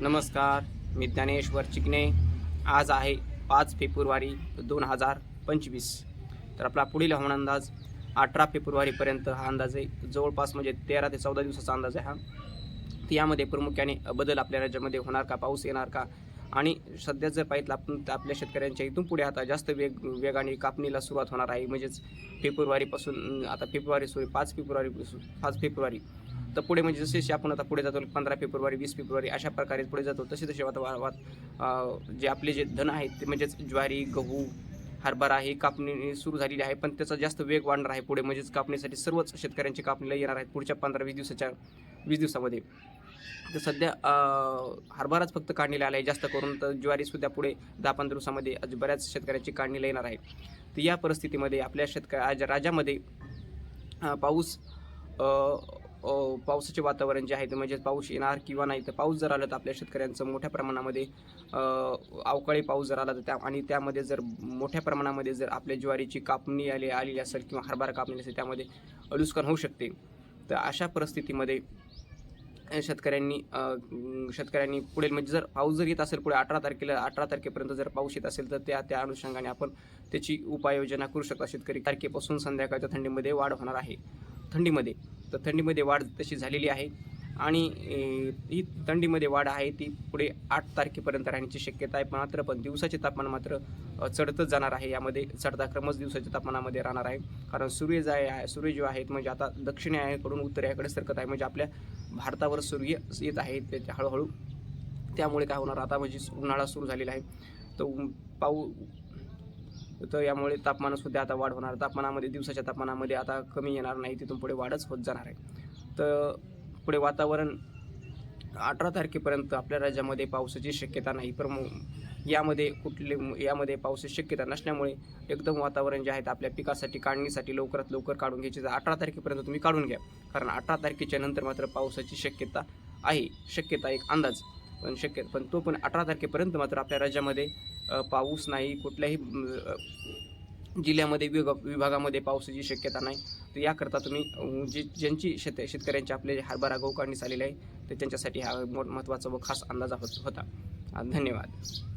नमस्कार मी ज्ञानेश्वर चिकणे आज आहे पाच फेब्रुवारी दोन हजार पंचवीस. तर आपला पुढील हवामान अंदाज अठरा फेब्रुवारीपर्यंत हा अंदाज आहे. जवळपास म्हणजे तेरा ते चौदा दिवसाचा अंदाज आहे हा. तर यामध्ये प्रामुख्याने बदल आपल्या राज्यामध्ये होणार का पाऊस येणार का? आणि सध्या जर पाहिलं आपण तर आपल्या शेतकऱ्यांच्या इथून पुढे आता जास्त वेग वेगाने कापणीला सुरुवात होणार आहे. म्हणजेच फेब्रुवारीपासून आता फेब्रुवारी सॉरी पाच फेब्रुवारी पाच फेब्रुवारी. तर पुढे म्हणजे जसे जसे आपण आता पुढे जातो पंधरा फेब्रुवारी वीस फेब्रुवारी अशा प्रकारे पुढे जातो तसे तसे आता वा- जे आपले जे धन आहेत ते म्हणजेच ज्वारी गहू हरभरा ही कापणी सुरू झालेली आहे पण त्याचा जास्त वेग वाढणार आहे पुढे म्हणजेच कापणीसाठी सर्वच शेतकऱ्यांची कापणीला येणार आहेत पुढच्या पंधरा वीस दिवसाच्या वीस दिवसामध्ये. तर सध्या हरभराच फक्त काढणीला आला आहे जास्त करून तर ज्वारीसुद्धा पुढे दहा पंधरा दिवसामध्ये आज बऱ्याच शेतकऱ्यांची काढणीला येणार आहे. तर या परिस्थितीमध्ये आपल्या शेतक आज राज्यामध्ये पाऊस पावसाचे वातावरण जे आहे ते म्हणजे पाऊस येणार किंवा नाही तर पाऊस जर आला तर आपल्या शेतकऱ्यांचं मोठ्या प्रमाणामध्ये अवकाळी पाऊस जर आला तर त्या आणि त्यामध्ये जर मोठ्या प्रमाणामध्ये जर आपल्या ज्वारीची कापणी आली आलेली असेल किंवा हरभरा कापणी असेल त्यामध्ये नुकसान होऊ शकते. तर अशा परिस्थितीमध्ये शेतकऱ्यांनी शेतकऱ्यांनी पुढील म्हणजे जर पाऊस जर येत असेल पुढे अठरा तारखेला अठरा तारखेपर्यंत जर पाऊस येत असेल तर त्या त्या अनुषंगाने आपण त्याची उपाययोजना करू शकता. शेतकरी तारखेपासून संध्याकाळच्या थंडीमध्ये वाढ होणार आहे. थंडीमध्ये तर थंडीमध्ये वाढ तशी झालेली आहे. आणि ही थंडीमध्ये वाढ आहे ती पुढे आठ तारखेपर्यंत राहण्याची शक्यता आहे. मात्र पण दिवसाचे तापमान मात्र चढतच जाणार आहे. यामध्ये चढता क्रमच दिवसाच्या तापमानामध्ये राहणार आहे. कारण सूर्य जे आहे सूर्य जो आहेत म्हणजे आता दक्षिण याकडून उत्तरेकडे सरकत आहे म्हणजे आपल्या भारतावर सूर्य येत आहे त्याच्या हळूहळू. त्यामुळे काय होणार आता म्हणजे उन्हाळा सुरू झालेला आहे. तो पाऊ तर यामुळे तापमानसुद्धा आता वाढ होणार. तापमानामध्ये दिवसाच्या तापमानामध्ये आता कमी येणार नाही. तिथून पुढे वाढच होत जाणार आहे. तर पुढे वातावरण अठरा तारखेपर्यंत आपल्या राज्यामध्ये पावसाची शक्यता नाही. प्रमु यामध्ये कुठले यामध्ये पावसाची शक्यता नसल्यामुळे एकदम वातावरण जे आहे आपल्या पिकासाठी काढणीसाठी लवकरात लवकर काढून घ्यायचे. तर अठरा तारखेपर्यंत तुम्ही काढून घ्या. कारण अठरा तारखेच्या नंतर मात्र पावसाची शक्यता आहे. शक्यता एक अंदाज. पण शक्य पण तो पण अठरा तारखेपर्यंत मात्र आपल्या राज्यामध्ये पाऊस नाही. कुठल्याही जिल्ह्यामध्ये विभाग विभागामध्ये पावसाची शक्यता नाही. तर याकरता तुम्ही जे ज्यांची शेत शेतकऱ्यांचे आपले हरभरा गहू काढणी आलेले आहे तर त्यांच्यासाठी हा मोठ महत्त्वाचा व खास अंदाज होत होता. धन्यवाद.